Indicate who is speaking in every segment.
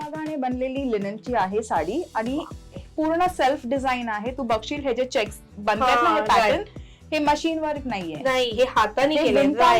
Speaker 1: हातमागाने बनलेली लिननची आहे साडी आणि पूर्ण सेल्फ डिझाईन आहे. तू बघशील हे जे चेक्स बनतात ना
Speaker 2: हा,
Speaker 1: पॅटर्न हे मशीन वर्क नाहीये.
Speaker 2: नाही हे हाताने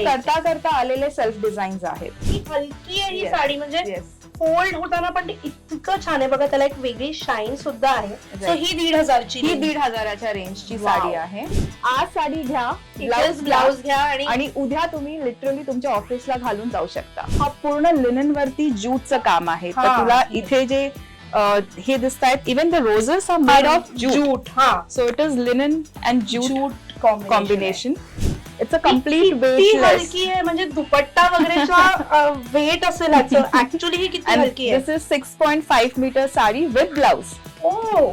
Speaker 1: करता करता आलेले सेल्फ डिझाईन्स आहेत.
Speaker 2: ही हलकी आहे ही साडी म्हणजे. फोल्ड होताना पण ते इतकं छान आहे. बघा त्याला एक वेगळी शाईन सुद्धा आहे. सो. ही दीड हजारची
Speaker 1: ही दीड हजाराच्या रेंजची
Speaker 2: Wow.
Speaker 1: साडी आहे. आज साडी घ्या
Speaker 2: ब्लाउज
Speaker 1: ब्लाउज
Speaker 2: ब्लाउज घ्या आणि
Speaker 1: आणि उद्या तुम्ही लिटरली तुमच्या ऑफिसला घालून जाऊ शकता. हा पूर्ण लिनन वरती जूटचं काम आहे. तर
Speaker 2: हा.
Speaker 1: तुला इथे जे अ, हे दिसत आहेत even the roses are made of jute
Speaker 2: हा.
Speaker 1: So it is linen and jute
Speaker 2: jute
Speaker 1: combination it's a complete
Speaker 2: ती
Speaker 1: वेटलेस
Speaker 2: हलकी आहे म्हणजे दुपट्टा वगैरेचा वेट असेल ह्याचं ऍक्च्युली ही किती हलकी आहे?
Speaker 1: this is 6.5 meter sari with blouse.
Speaker 2: Oh!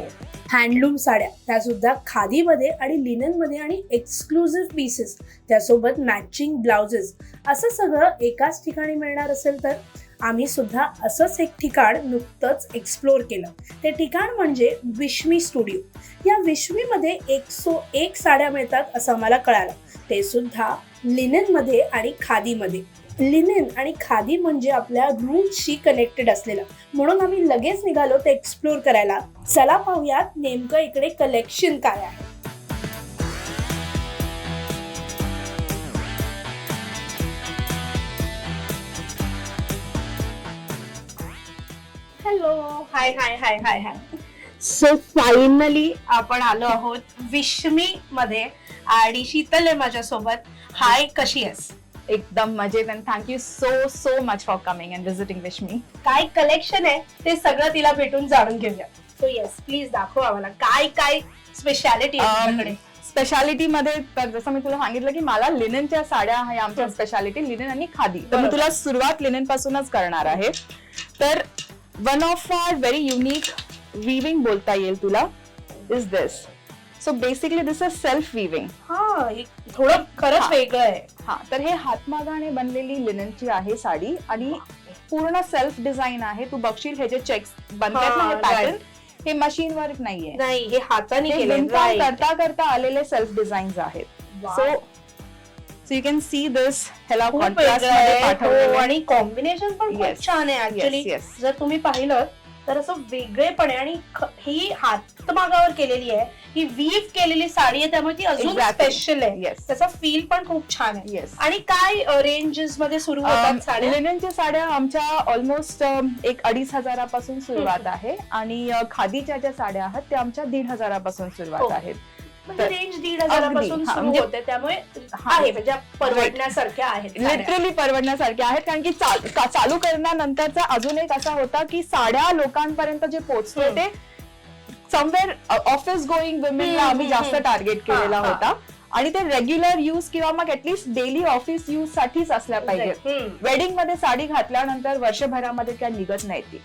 Speaker 3: Handloom साड्या त्या सुद्धा खादीमध्ये आणि लिननमध्ये आणि एक्सक्लुझिव्ह पीसेस त्यासोबत मॅचिंग ब्लाउजेस असं सगळं एकाच ठिकाणी मिळणार असेल तर? आम्ही सुद्धा असंच एक ठिकाण नुकतंच एक्सप्लोर केलं. ते ठिकाण म्हणजे विश्मी स्टुडिओ या विश्मीमध्ये एकसो एक साड्या मिळतात असं आम्हाला कळालं. ते सुद्धा लिनेनमध्ये आणि खादीमध्ये. लिनेन आणि खादी म्हणजे आपल्या रूटशी कनेक्टेड असलेलं. म्हणून आम्ही लगेच निघालो ते एक्सप्लोर करायला. चला पाहूयात नेमकं इकडे कलेक्शन काय आहे.
Speaker 2: Hello hi hi hi hi hi so finally आपण आलो आहोत विश्मी मध्ये आणि शीतल आहे माझ्यासोबत. हाय कशी आहेस?
Speaker 1: एकदम मजेत you so so much for coming and visiting with me
Speaker 2: काय कलेक्शन आहे ते सगळं तिला भेटून जाणून घेऊया. सो येस प्लीज दाखव आम्हाला काय काय स्पेशालिटी आहे
Speaker 1: Um, स्पेशालिटी मध्ये तर जसं मी तुला सांगितलं की मला लिननच्या साड्या ह्या आमच्या. स्पेशालिटी लिनन आणि खादी. तर मी. तुला सुरुवात लिनन पासूनच करणार आहे. तर one of our very unique weaving बोलता येईल तुला is this so basically this is self weaving
Speaker 2: हा हे थोडं खरंच. वेगळं आहे.
Speaker 1: हा तर हे हातमागाने बनलेली लिननची आहे साडी आणि पूर्ण सेल्फ डिझाईन आहे. तू बघशील हे जे चेक्स बनतात ना
Speaker 2: हा,
Speaker 1: हे. पॅटर्न हे मशीन वर्क नाहीये.
Speaker 2: नाही हे हाताने
Speaker 1: हे
Speaker 2: केले
Speaker 1: करता करता आलेले सेल्फ डिझाईन्स आहेत. So so you can see this ह्याला पाठवलेलं
Speaker 2: हो. आणि कॉम्बिनेशन पण. खूप छान आहे ऍक्च्युली. जर तुम्ही पाहिलं तर असं वेगळेपण आहे आणि ही हातमागावर केलेली आहे ही वीव केलेली साडी आहे त्यामुळे ती अजून. स्पेशल आहे. त्याचा फील पण खूप छान आहे. आणि काय रेंजेस मध्ये सुरू होतात साड्या
Speaker 1: लिननच्या साड्या आमच्या ऑलमोस्ट एक अडीच हजारापासून सुरुवात आहे आणि खादीच्या ज्या साड्या आहेत त्या आमच्या दीड हजारापासून सुरुवात
Speaker 2: हो.
Speaker 1: आहेत
Speaker 2: म्हणजे
Speaker 1: तर-
Speaker 2: रेंज दीड हजारापासून
Speaker 1: हा,
Speaker 2: सुरू
Speaker 1: म्हणजे-
Speaker 2: होते त्यामुळे. आहे म्हणजे परवडण्यासारख्या आहेत साड्या.
Speaker 1: लिटरली परवडण्यासारखे आहेत कारण की चाल- का- चालू करण्यानंतरचा अजून एक असा होता की साड्या लोकांपर्यंत जे
Speaker 2: हम्म.
Speaker 1: ते समवेअर ऑफिस गोईंग वुमेनला
Speaker 2: हम्म,
Speaker 1: आम्ही
Speaker 2: हम्म,
Speaker 1: जास्त
Speaker 2: हम्म.
Speaker 1: टार्गेट केलेला
Speaker 2: हा, हा.
Speaker 1: होता आणि ते रेग्युलर यूज किंवा मग ऍटलीस्ट डेली ऑफिस यूज साठीच असल्या पाहिजेत
Speaker 2: हम्म.
Speaker 1: वेडिंगमध्ये साडी घातल्यानंतर वर्षभरामध्ये काय निघत नाही ती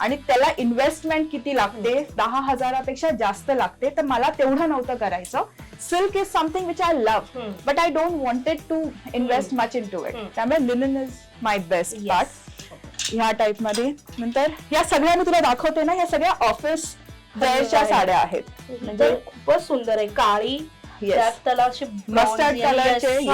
Speaker 1: आणि त्याला इन्व्हेस्टमेंट किती लागते? दहा हजारापेक्षा जास्त लागते. तर मला तेवढं नव्हतं करायचं. Silk is something which I love. But I don't wanted to invest much in to it. त्यामुळे linen is my best. Part ह्या टाइपमध्ये. नंतर या सगळ्या मी तुला दाखवते ना या सगळ्या ऑफिस वेअरच्या
Speaker 2: आहे.
Speaker 1: साड्या आहेत.
Speaker 2: म्हणजे खूपच सुंदर आहे. काळी त्याला अशी
Speaker 1: Mustard
Speaker 2: bronzy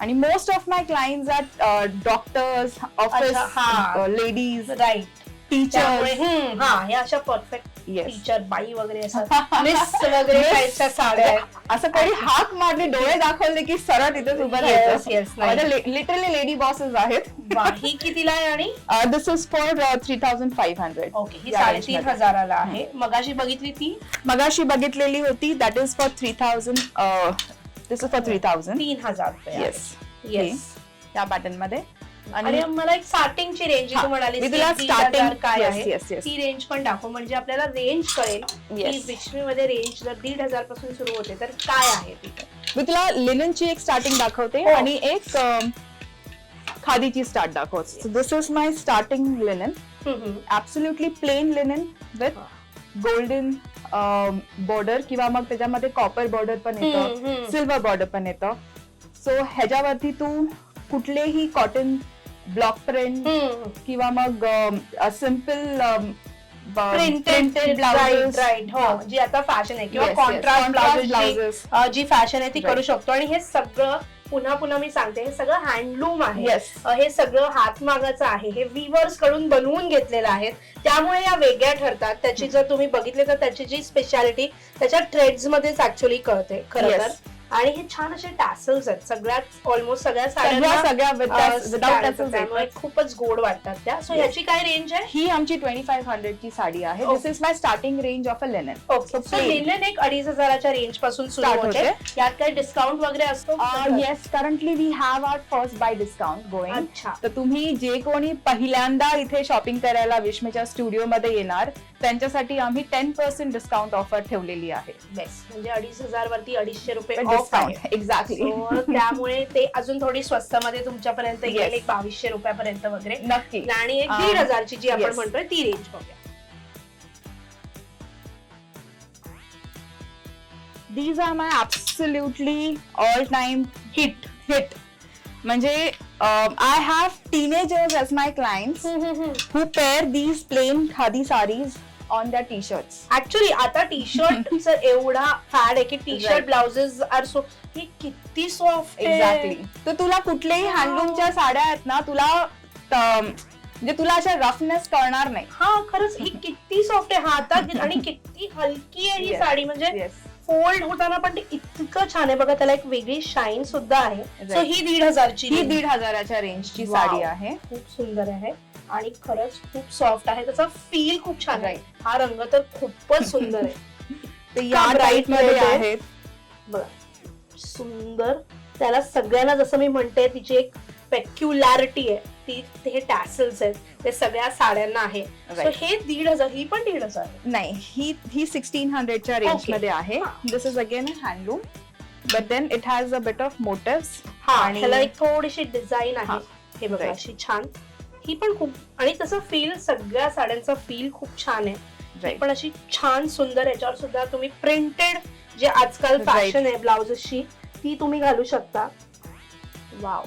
Speaker 2: आणि
Speaker 1: most of my client are doctors office
Speaker 2: हा.
Speaker 1: लेडीज
Speaker 2: राईट त्यामुळे हम्म, हा या अशा परफेक्ट
Speaker 1: येस
Speaker 2: टीचर बाई वगैरे असतात. मिस वगैरे टाईपच्या साड्या आहेत.
Speaker 1: असं काही हाक मारले डोळे दाखवले की सरळ तिथेच उभं
Speaker 2: Yes,
Speaker 1: लिटरली लेडी बॉसेस आहेत.
Speaker 2: वा, ही कितीला आहे आणि?
Speaker 1: This is for three thousand five hundred
Speaker 2: okay ही साडेतीन हजाराला आहे. मगाशी बघितली ती?
Speaker 1: मगाशी बघितलेली होती that is for three thousand this is for three thousand
Speaker 2: तीन हजार रुपये
Speaker 1: येस
Speaker 2: येस
Speaker 1: त्या पॅटर्नमध्ये.
Speaker 2: आणि मला एक स्टार्टिंगची रेंज तू म्हणाली
Speaker 1: मी तुला starting-
Speaker 2: काय आहे. ती रेंज पण दाखव. म्हणजे आपल्याला रेंज कळेल की. विक्ष्मी मध्ये रेंज जर दीड हजारपासून सुरू होते तर काय आहे तिथे?
Speaker 1: मी तुला लिननची एक स्टार्टिंग दाखवते
Speaker 2: हो.
Speaker 1: आणि एक खादीची स्टार्ट दाखवते. This is my starting linen absolutely plain linen with golden border किंवा मग त्याच्यामध्ये कॉपर बॉर्डर पण. येतं सिल्वर बॉर्डर पण येतं. सो ह्याच्यावरती तू कुठलेही कॉटन ब्लॉक प्रिंट किंवा मग सिंपल
Speaker 2: प्रिंटेड राईट राईट हो जी आता फॅशन आहे. किंवा. कॉन्ट्रास्ट. जी फॅशन आहे ती. करू शकतो. आणि हे सगळं पुन्हा पुन्हा मी सांगते हे सगळं हँडलूम आहे. हे सगळं हातमागाचं आहे. हे विवर्सकडून बनवून घेतलेलं आहे. त्यामुळे या वेगळ्या ठरतात. त्याची जर तुम्ही बघितले तर त्याची जी स्पेशालिटी त्याच्या ट्रेड्समध्येच ऍक्च्युअली कळते. खरं तर?
Speaker 1: Yes.
Speaker 2: आणि हे छान असे टॅसल्स आहेत. सगळ्यात ऑलमोस्ट सगळ्या
Speaker 1: टॅसल्स
Speaker 2: त्यामुळे खूपच गोड वाटतात त्या. सो. ह्याची काय रेंज आहे?
Speaker 1: ही आमची ट्वेंटी फाईव्ह हंड्रेड ची साडी आहे. This is my starting range of a linen
Speaker 2: okay so linen एक अडीच हजाराच्या रेंजपासून सुरू होते. यात काही डिस्काउंट वगैरे असतो?
Speaker 1: Yes currently we have our first buy discount going तर तुम्ही जे कोणी पहिल्यांदा इथे शॉपिंग करायला विश्मेच्या स्टुडिओ मध्ये येणार त्यांच्यासाठी आम्ही टेन पर्सेंट डिस्काउंट ऑफर ठेवलेली आहे.
Speaker 2: म्हणजे अडीच हजार वरती अडीचशे रुपये आहे.
Speaker 1: डिस्काउंट एक्झॅक्टली
Speaker 2: त्यामुळे ते अजून थोडी स्वस्तामध्ये तुमच्यापर्यंत येईल. एक बावीसशे रुपयापर्यंत वगैरे
Speaker 1: नक्की
Speaker 2: आणि एक
Speaker 1: Um,
Speaker 2: दीड हजारची जी आपण. म्हणतोय ती रेंज बघूया
Speaker 1: these are my absolutely all time hit hit म्हणजे I have teenagers as my clients who pair these plain khadi sarees on their t-shirts.
Speaker 2: Actually आता टी शर्ट एवढा फॅड आहे की T shirt. Blouses are so हे किती soft
Speaker 1: exactly तर तुला कुठल्याही हँडलूमच्या साड्या आहेत ना तुला म्हणजे तुला अशा रफनेस कळणार नाही
Speaker 2: हा खरंच ही किती सॉफ्ट आहे हातात आणि किती हलकी आहे ही. साडी म्हणजे. फोल्ड होताना पण ते इतकं छान आहे बघा त्याला एक वेगळी शाईन सुद्धा आहे सो. ही दीड हजारची
Speaker 1: ही. दीड हजाराच्या रेंजची. साडी आहे
Speaker 2: खूप सुंदर आहे आणि खरंच खूप सॉफ्ट आहे त्याचा फील खूप छान आहे. हा रंग तर खूपच सुंदर आहे
Speaker 1: या
Speaker 2: टाईपमध्ये.
Speaker 1: आहेत
Speaker 2: बघा सुंदर त्याला सगळ्यांना जसं मी म्हणते तिची एक पेक्युलॅरिटी आहे ती हे टॅसल्स आहेत ते सगळ्या साड्यांना आहे. हे दीड हजार ही पण दीड हजार.
Speaker 1: नाही ही ही सिक्स्टीन हंड्रेडच्या रेंज
Speaker 2: Okay.
Speaker 1: मध्ये आहे. This is again handloom but then it has a bit of motifs
Speaker 2: हा
Speaker 1: आणि-
Speaker 2: एक थोडीशी डिझाईन आहे
Speaker 1: हा.
Speaker 2: बघा. अशी छान ही पण खूप आणि तसं फील सगळ्या साड्यांचा फील खूप छान आहे. पण अशी छान सुंदर याच्यावर सुद्धा तुम्ही प्रिंटेड जे आजकाल. फॅशन आहे ब्लाउजेसची ती तुम्ही घालू शकता.
Speaker 1: वाव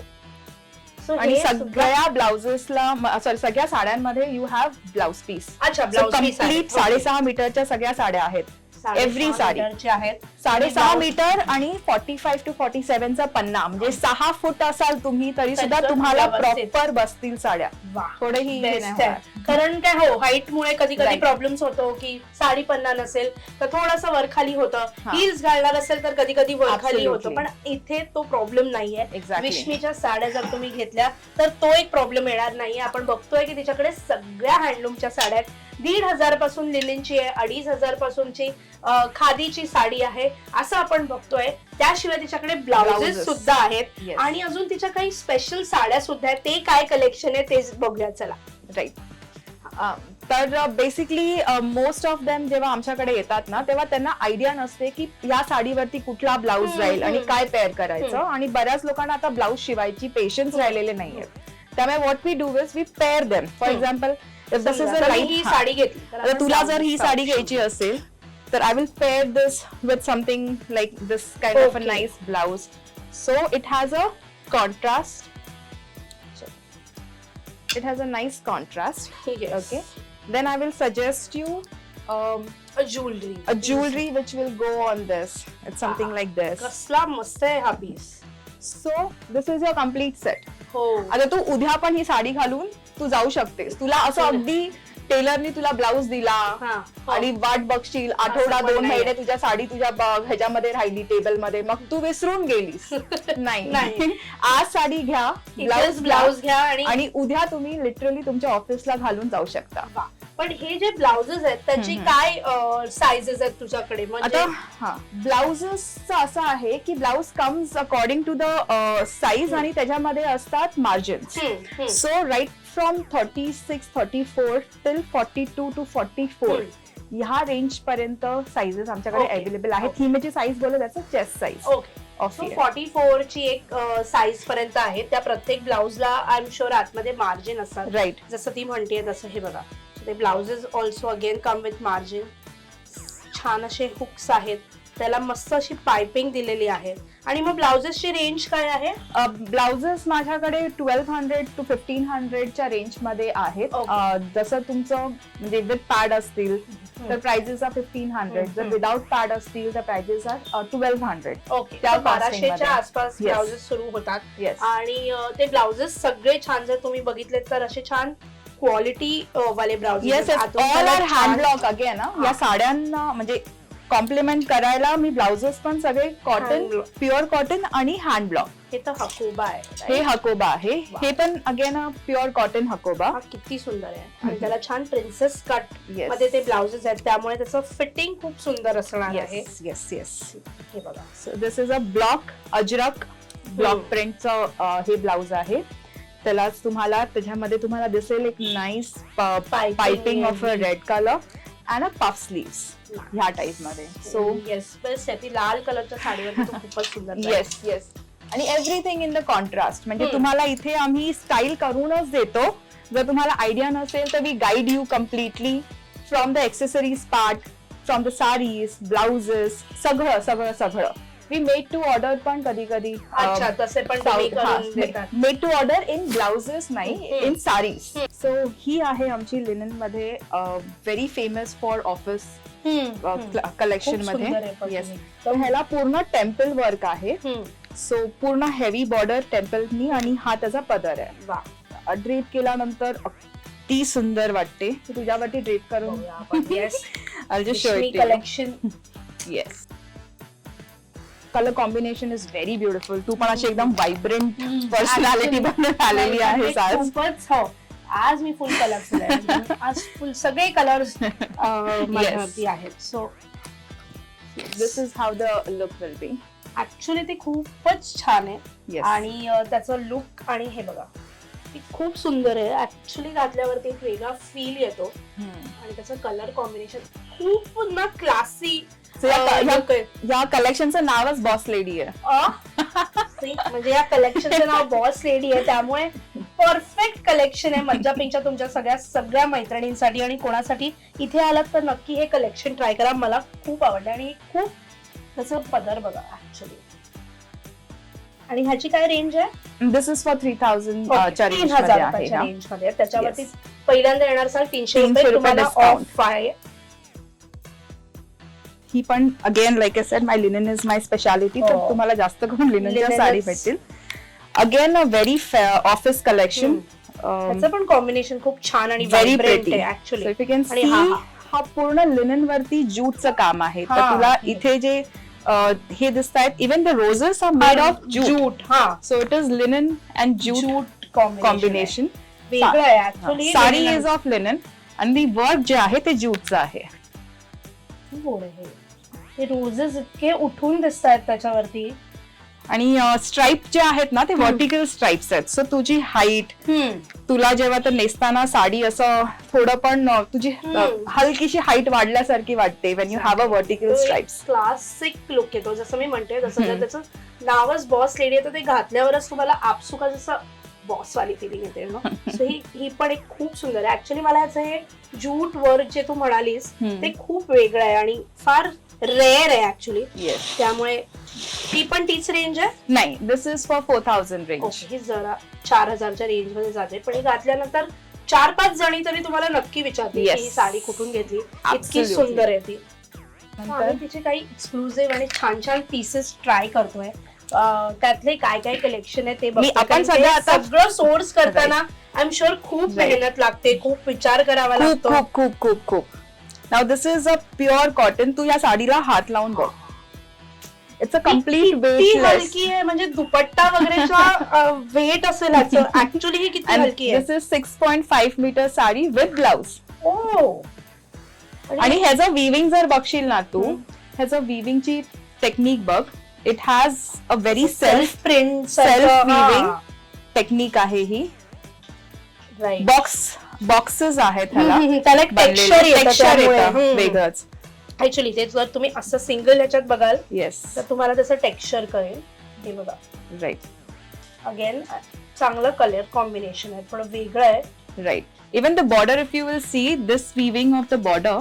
Speaker 1: आणि सगळ्या ब्लाउजेसला सॉरी सगळ्या साड्यांमध्ये यू हॅव ब्लाउज पीस
Speaker 2: अच्छा ब्लाउज
Speaker 1: कंप्लीट साडेसहा मीटरच्या सगळ्या साड्या आहेत. Every साडी.
Speaker 2: आहेत
Speaker 1: साडेसहा मीटर आणि फॉर्टी फाईव्ह टू फॉर्टी सेव्हनचा पन्ना म्हणजे सहा फूट असाल तुम्ही तरी सुद्धा तुम्हाला. प्रॉपर बसतील साड्या थोडेही हे.
Speaker 2: कारण काय हो हाईट मुळे कधी कधी. प्रॉब्लेम्स होतो की साडी पन्ना नसेल तर थोडासा वरखाली होतं
Speaker 1: हा.
Speaker 2: हिल्स घालणार असेल तर कधी कधी वरखाली
Speaker 1: Absolutely.
Speaker 2: होतं पण इथे तो प्रॉब्लेम नाहीये. विष्णीच्या साड्या जर तुम्ही घेतल्या तर तो एक प्रॉब्लेम येणार नाहीये आपण बघतोय की तिच्याकडे सगळ्या हँडलूमच्या साड्या आहेत दीड हजारपासून लिलिनची आहे अडीच हजार पासूनची खादीची साडी आहे असं आपण बघतोय त्याशिवाय तिच्याकडे ब्लाउजेस. सुद्धा आहेत
Speaker 1: Yes.
Speaker 2: आणि अजून तिच्या काही स्पेशल साड्या सुद्धा आहेत ते काय कलेक्शन आहे तेच बघूया चला
Speaker 1: राईट तर बेसिकली मोस्ट ऑफ देम जेव्हा आमच्याकडे येतात ना तेव्हा त्यांना आयडिया नसते की या साडीवरती कुठला ब्लाऊज
Speaker 2: हम्म,
Speaker 1: राहील आणि
Speaker 2: हम्म.
Speaker 1: काय पेअर करायचं
Speaker 2: हम्म.
Speaker 1: आणि बऱ्याच लोकांना आता ब्लाऊज शिवायची पेशन्स राहिलेले नाहीये त्यामुळे what we do is we pair them for
Speaker 2: hmm.
Speaker 1: Example this is
Speaker 2: समजा,
Speaker 1: अ
Speaker 2: तर मी ही साडी घेतली तर
Speaker 1: आता
Speaker 2: आपण
Speaker 1: तुला
Speaker 2: साडी-
Speaker 1: जर ही साडी घ्यायची असेल तर I will pair this with something like this kind of a
Speaker 2: Okay.
Speaker 1: Nice blouse so it has a contrast it has a nice contrast.
Speaker 2: ठीक आहे
Speaker 1: okay. Then i will suggest you um,
Speaker 2: jewellery
Speaker 1: a jewelry which will go on this. It's something like this.
Speaker 2: कसला मस्त आहे हा piece
Speaker 1: so this is your complete set.
Speaker 2: हो.
Speaker 1: आता तू उद्या पण ही साडी घालून तू जाऊ शकतेस तुला असं अगदी टेलरनी तुला ब्लाऊज दिला
Speaker 2: हा.
Speaker 1: आणि वाट बघशील आठवडा
Speaker 2: पण
Speaker 1: दोन
Speaker 2: नाहीये.
Speaker 1: महिने तुझ्या साडी तुझ्या ब- ह्याच्यामध्ये राहिली टेबलमध्ये मग तू विसरून गेलीस
Speaker 2: नाही.
Speaker 1: नाही आज साडी घ्या
Speaker 2: इथेच ब्लाउज घ्या आणि
Speaker 1: आणि उद्या तुम्ही लिटरली तुमच्या ऑफिसला घालून जाऊ शकता
Speaker 2: वा. पण हे जे ब्लाउजेस आहेत त्याची
Speaker 1: हम्म.
Speaker 2: काय साइजेस आहेत तुझ्याकडे म्हणजे
Speaker 1: आता हा ब्लाउजेसचं असं आहे की blouse comes according to the size आणि त्याच्यामध्ये असतात
Speaker 2: हम्म, हम्म.
Speaker 1: So right from thirty six thirty four till forty two two forty four ह्या रेंज पर्यंत साईजेस आमच्याकडे. अवेलेबल आहेत. ही माझी साईज बोलत त्याचं chest size
Speaker 2: okay forty four ची एक साईज पर्यंत आहे. त्या प्रत्येक ब्लाउजला आय एम शुअर आतमध्ये मार्जिन असतात.
Speaker 1: राईट
Speaker 2: जसं ती म्हणते तसं हे बघा. ते blouses also again come with margin छान असे हुक्स आहेत. त्याला मस्त अशी पायपिंग दिलेली आहे. आणि मग ब्लाउजेसची रेंज काय आहे?
Speaker 1: ब्लाउजेस माझ्याकडे ट्वेल्व हंड्रेड टू फिफ्टीन हंड्रेडच्या रेंजमध्ये आहेत.
Speaker 2: Okay.
Speaker 1: अं, जसं तुमचं म्हणजे विथ पॅड असतील तर प्राइजेस आर फिफ्टीन हंड्रेड जर
Speaker 2: हम्म.
Speaker 1: विदाउट पॅड असतील तर prices are twelve hundred
Speaker 2: okay
Speaker 1: त्या costing
Speaker 2: बाराशेच्या
Speaker 1: मध्ये.
Speaker 2: आसपास
Speaker 1: Yes.
Speaker 2: ब्लाउजेस सुरू होतात.
Speaker 1: येस
Speaker 2: आणि अ, ते ब्लाउजेस सगळे छान जर तुम्ही बघितलेत तर असे छान क्वालिटी वाले blouses
Speaker 1: yes all are hand block again. या साड्यांना म्हणजे कॉम्प्लिमेंट करायला मी ब्लाउजेस पण सगळे cotton
Speaker 2: Hand block.
Speaker 1: Pure cotton आणि हँड ब्लॉक
Speaker 2: हे तर हकोबा आहे
Speaker 1: हे
Speaker 2: right?
Speaker 1: हकोबा आहे. हे पण अगेन प्युअर कॉटन हकोबा.
Speaker 2: हा किती सुंदर आहे. आणि त्याला छान प्रिन्सेस कटमध्ये ते ब्लाउजेस आहेत. त्यामुळे त्याचं फिटिंग खूप सुंदर असणार आहे.
Speaker 1: येस येस येस
Speaker 2: हे बघा.
Speaker 1: So this is a block ajrak block
Speaker 2: hmm.
Speaker 1: प्रिंटचं हे ब्लाउज आहे. त्यालाच तुम्हाला त्याच्यामध्ये तुम्हाला दिसेल एक nice piping of a red colour and a puff sleeves ह्या टाइपमध्ये सो
Speaker 2: येस बेस्ट आहे ती लाल कलरच्या साडीवरती तो खूपच सुंदर.
Speaker 1: येस येस आणि एव्हरीथिंग इन द कॉन्ट्रास्ट म्हणजे
Speaker 2: हम्म.
Speaker 1: तुम्हाला इथे आम्ही स्टाईल करूनच देतो जर तुम्हाला आयडिया नसेल तर we guide you completely from the accessories part from the saris blouses सगळं सगळं सगळं वी मेड टू ऑर्डर पण कधी कधी
Speaker 2: अच्छा तसे पण
Speaker 1: made to order in blouses नाही. इन साडीज. सो ही आहे आमची लिननमध्ये very famous for office. Collection
Speaker 2: आहे
Speaker 1: मध्ये येस. तर ह्याला पूर्ण टेम्पल वर्क आहे. सो पूर्ण हेवी बॉर्डर टेम्पलनी आणि हा त्याचा पदर आहे.
Speaker 2: वा.
Speaker 1: ड्रेप केल्यानंतर अगदी सुंदर वाटते. तुझ्यावरती ड्रेप करून.
Speaker 2: Collection
Speaker 1: yes colour combination is very beautiful तू पण अशी एकदम व्हायब्रंट पर्सनॅलिटी बनून आलेली आहेस आज
Speaker 2: मी फुल आहे. आज फुल सगळे कलर्स माझ्यावरती आहेत. So
Speaker 1: this is how the look will be
Speaker 2: actually ते खूपच छान आहे. आणि अ, त्याचं लुक आणि हे बघा. ती खूप सुंदर आहे. ऍक्च्युली घातल्यावरती एक वेगळा फील येतो. आणि त्याचं कलर कॉम्बिनेशन खूप ना क्लासी
Speaker 1: या कलेक्शनचं नावच बॉस लेडी आहे.
Speaker 2: म्हणजे या कलेक्शनचं नाव बॉस लेडी आहे. त्यामुळे परफेक्ट कलेक्शन आहे मज्जापिंच्या तुमच्या सगळ्या सगळ्या मैत्रिणींसाठी आणि कोणासाठी इथे आलात तर नक्की हे कलेक्शन ट्राय करा मला खूप आवडलं आणि खूप त्याचं पदर बघा ऍक्च्युली आणि ह्याची काय रेंज आहे
Speaker 1: this is for three thousand
Speaker 2: तीन हजार रुपयाच्या. रेंजमध्ये त्याच्यावरती. पहिल्यांदा येणार असाल तीनशे
Speaker 1: 300
Speaker 2: रुपये तुम्हाला. ऑफ आहे
Speaker 1: ही पण again like I said my linen is my speciality तर
Speaker 2: हो.
Speaker 1: तुम्हाला जास्त करून लिननच्या
Speaker 2: Linen
Speaker 1: साडी. भेटतील again a very office collection
Speaker 2: त्याचं पण कॉम्बिनेशन खूप छान आणि
Speaker 1: व्हेरी प्रेटी
Speaker 2: ऍक्च्युली हा,
Speaker 1: पूर्ण लिनन वरती ज्यूटचं काम आहे. तर. तुला इथे जे हे दिसत आहेत even the roses are made of jute
Speaker 2: jute हा.
Speaker 1: So it is linen and jute
Speaker 2: jute
Speaker 1: combination sari is of linen आणि वर्क जे आहे ते ज्यूटचं आहे.
Speaker 2: रोजेस इतके उठून दिसत आहेत त्याच्यावरती.
Speaker 1: आणि स्ट्राईप जे आहेत ना ते व्हर्टिकल स्ट्राईप्स आहेत. सो तुझी हाईट तुला जेव्हा तर नेसताना साडी असं थोडं पण तुझी. हलकीशी हाईट वाढल्यासारखी वाटते when you have a vertical stripes
Speaker 2: classic look येतो जसं मी म्हणते जर
Speaker 1: हम्म.
Speaker 2: त्याचं नावच बॉस लेडी आहे तर ते घातल्यावरच तुम्हाला आपसुका जसं बॉस वाली फिलिंग येते ना सो ही ही पण एक खूप सुंदर आहे. ऍक्च्युली मला ह्याचं हे जूट वर्क जे तू म्हणालीस ते खूप वेगळं आहे आणि फार रेअर आहे ऍक्च्युली
Speaker 1: येस
Speaker 2: त्यामुळे ती पण तीच रेंज आहे?
Speaker 1: नाही this is for four thousand range
Speaker 2: okay ही जरा चार हजारच्या रेंजमध्ये जाते. पण ही घातल्यानंतर चार पाच जणी तरी तुम्हाला नक्की विचारतील की
Speaker 1: Yes.
Speaker 2: ही साडी कुठून घेतली? इतकी
Speaker 1: Absolutely.
Speaker 2: सुंदर आहे ती. आम्ही तिचे काही एक्सक्लुझिव्ह आणि छान छान पीसेस ट्राय करतोय. अं, त्यातले काय काय कलेक्शन आहे ते बघतोय.
Speaker 1: आपण
Speaker 2: कारण ते
Speaker 1: सध्या आता-
Speaker 2: सगळं सोर्स करताना आय एम शुअर खूप
Speaker 1: Right.
Speaker 2: मेहनत लागते खूप विचार करावा
Speaker 1: खूप
Speaker 2: लागतो.
Speaker 1: खूप खूप खूप खूप. नाव this is a pure cotton तू या साडीला हात लावून बघ. इट्स अ
Speaker 2: कंप्लीट
Speaker 1: वेटलेस
Speaker 2: हलकी आहे म्हणजे दुपट्टा वगैरेचा वेट असेल ऍक्च्युली ही किती हलकी आहे?
Speaker 1: This is six point five metre sari with blouse
Speaker 2: ओ!
Speaker 1: आणि ह्याचं विविंग जर बघशील ना तू. ह्याचं विविंगची टेक्निक बघ. It has a very self
Speaker 2: self print
Speaker 1: self weaving. Technique आहे ही. बॉक्स बॉक्सेस आहेत ह्याला.
Speaker 2: त्याला एक टेक्स्चर येतं.
Speaker 1: वेगळंच.
Speaker 2: ऍक्च्युली ते जर तुम्ही असं सिंगल ह्याच्यात बघाल
Speaker 1: येस
Speaker 2: तर तुम्हाला त्याचं टेक्स्चर कळेल. हे बघा.
Speaker 1: राईट
Speaker 2: अगेन चांगलं कलर कॉम्बिनेशन आहे थोडं वेगळं आहे.
Speaker 1: Right even the border if you will see this weaving of the border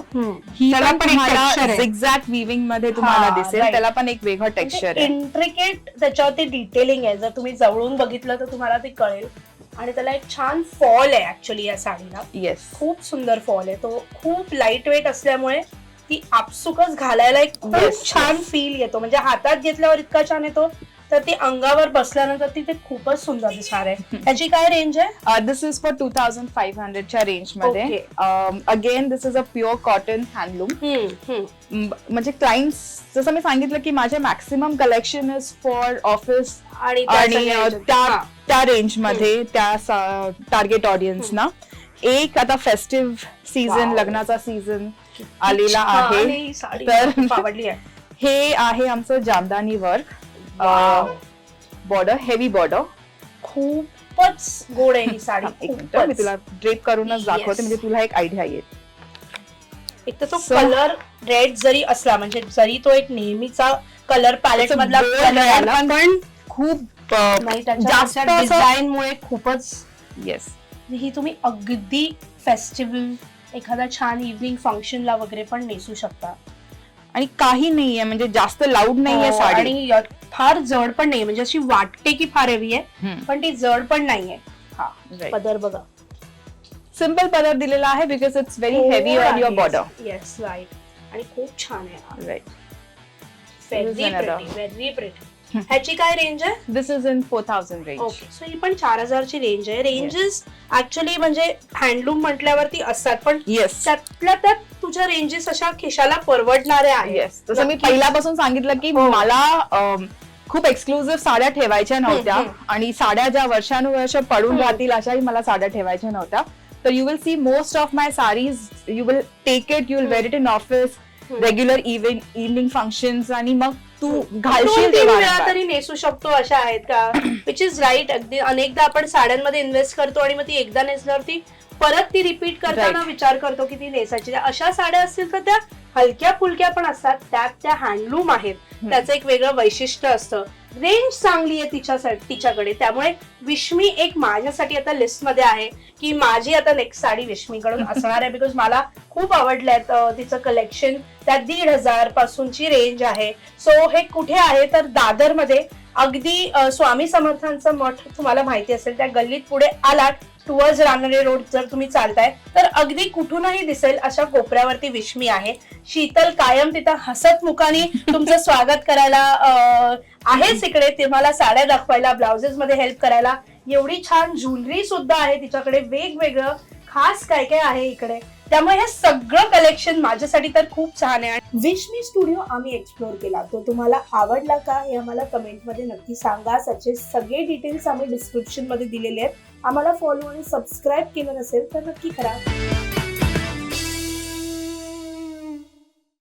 Speaker 1: ही
Speaker 2: त्याला
Speaker 1: पण
Speaker 2: पण एक
Speaker 1: तुम्हाला
Speaker 2: texture आहे.
Speaker 1: झिगझॅग विविंगमध्ये तुम्हाला दिसेल. त्याला पण एक वेगळं टेक्स्चर आहे.
Speaker 2: इंट्रिकेट त्याच्यावरती डिटेलिंग आहे. जर तुम्ही जवळून बघितलं तर तुम्हाला ते कळेल. आणि त्याला एक छान फॉल आहे ऍक्च्युली या साडीला.
Speaker 1: येस
Speaker 2: खूप सुंदर फॉल आहे. तो खूप लाइट वेट असल्यामुळे ती आपसुकच घालायला एक खूप छान. फील येतो. म्हणजे हातात घेतल्यावर इतका छान येतो तर ती अंगावर बसल्यानंतर ती ते खूपच सुंदर दिसणार आहे. त्याची काय रेंज आहे?
Speaker 1: This is for two thousand five हंड्रेडच्या रेंजमध्ये. Again this is a pure cotton handloom. म्हणजे क्लायंट्स जसं मी सांगितलं की माझे maximum collection is for office
Speaker 2: आणि त्या
Speaker 1: त्या
Speaker 2: रेंजमध्ये
Speaker 1: त्या टार्गेट ऑडियन्सना एक आता फेस्टिव्ह सीझन. लग्नाचा सीझन आलेला आहे तर-
Speaker 2: आवडली आहे
Speaker 1: हे आहे आमचं jamdani work. Border heavy border
Speaker 2: खूपच गोड आहे ही साडी
Speaker 1: एक मिनिट. मी तुला ड्रेप करूनच. दाखवते म्हणजे तुला एक आयडिया येईल
Speaker 2: एक तर तो कलर रेड जरी असला म्हणजे जरी तो एक नेहमीचा कलर पॅलेट मधला
Speaker 1: पण खूप जास्त
Speaker 2: डिझाईन मुळे खूपच
Speaker 1: येस
Speaker 2: ही तुम्ही अगदी फेस्टिवल एखादा छान इव्हनिंग फंक्शनला वगैरे पण नेसू शकता.
Speaker 1: आणि काही नाहीये म्हणजे जास्त लाऊड नाहीये
Speaker 2: हो,
Speaker 1: साडी.
Speaker 2: आणि फार जड पण नाही म्हणजे अशी वाटते की फार हेवी आहे
Speaker 1: हम्म.
Speaker 2: पण ती जड पण नाहीये. हा
Speaker 1: Right.
Speaker 2: पदर बघा.
Speaker 1: सिंपल पदर दिलेला आहे because it's very heavy on your border
Speaker 2: yes right आणि खूप छान आहे
Speaker 1: right
Speaker 2: very
Speaker 1: another.
Speaker 2: Pretty very pretty ह्याची काय रेंज आहे
Speaker 1: this is in four thousand range
Speaker 2: okay so ही पण चार हजारची रेंज आहे रेंजेस ऍक्च्युली म्हणजे हँडलूम म्हटल्यावरती असतात पण
Speaker 1: येस
Speaker 2: त्यातल्या त्यात तुझ्या रेंजेस अशा खिशाला परवडणाऱ्या आहेत
Speaker 1: येस जसं मी. पहिल्यापासून सांगितलं की
Speaker 2: हो.
Speaker 1: मला अम, खूप एक्सक्लुझिव्ह साड्या ठेवायच्या नव्हत्या
Speaker 2: हम्म.
Speaker 1: आणि साड्या ज्या वर्षानुवर्ष पडून
Speaker 2: हम्म.
Speaker 1: राहतील अशाही मला साड्या ठेवायच्या नव्हत्या तर you will see most of my saris you will take it you will wear it in office
Speaker 2: hmm.
Speaker 1: Regular even evening functions आणि मग तू घालशील
Speaker 2: वेळा
Speaker 1: वारंवार.
Speaker 2: तरी नेसू शकतो अशा आहेत का विच इज राईट अगदी अनेकदा आपण साड्यांमध्ये इन्व्हेस्ट करतो आणि मग ती एकदा नेसल्यावरती परत ती रिपीट करताना
Speaker 1: Right.
Speaker 2: विचार करतो की ती नेसायची अशा साड्या असतील तर त्या हलक्या फुलक्या पण असतात त्यात त्या हँडलूम आहेत
Speaker 1: हम्म.
Speaker 2: त्याचं एक वेगळं वैशिष्ट्य असतं रेंज चांगली आहे तिच्यासाठी तिच्याकडे. त्यामुळे विश्मी एक माझ्यासाठी आता लिस्टमध्ये आहे की माझी आता नेक्स्ट साडी विश्मीकडून असणार आहे बिकॉज मला खूप आवडल्यात अं, तिचं कलेक्शन त्यात दीड हजार पासूनची रेंज आहे. सो हे कुठे आहे तर दादरमध्ये अगदी स्वामी समर्थांचं मठ तुम्हाला माहिती असेल त्या गल्लीत पुढे आलात टुवर्ड्स रानडे रोड जर तुम्ही चालताय तर अगदी कुठूनही दिसेल अशा कोपऱ्यावरती विश्मी आहे. शीतल कायम तिथं हसत मुखाने तुमचं स्वागत करायला आहेच इकडे. तुम्हाला साड्या दाखवायला ब्लाउजेस मध्ये हेल्प करायला. एवढी छान ज्वेलरी सुद्धा आहे तिच्याकडे. वेगवेगळं खास काय काय आहे इकडे. त्यामुळे हे सगळं कलेक्शन माझ्यासाठी तर खूप छान आहे. विश मी स्टुडिओ आम्ही एक्सप्लोर केला. तो तुम्हाला आवडला का हे आम्हाला कमेंटमध्ये नक्की सांगा. त्याचे सगळे डिटेल्स आम्ही डिस्क्रिप्शनमध्ये दिलेले आहेत. आम्हाला फॉलो आणि सबस्क्राईब केलं नसेल तर नक्की करा.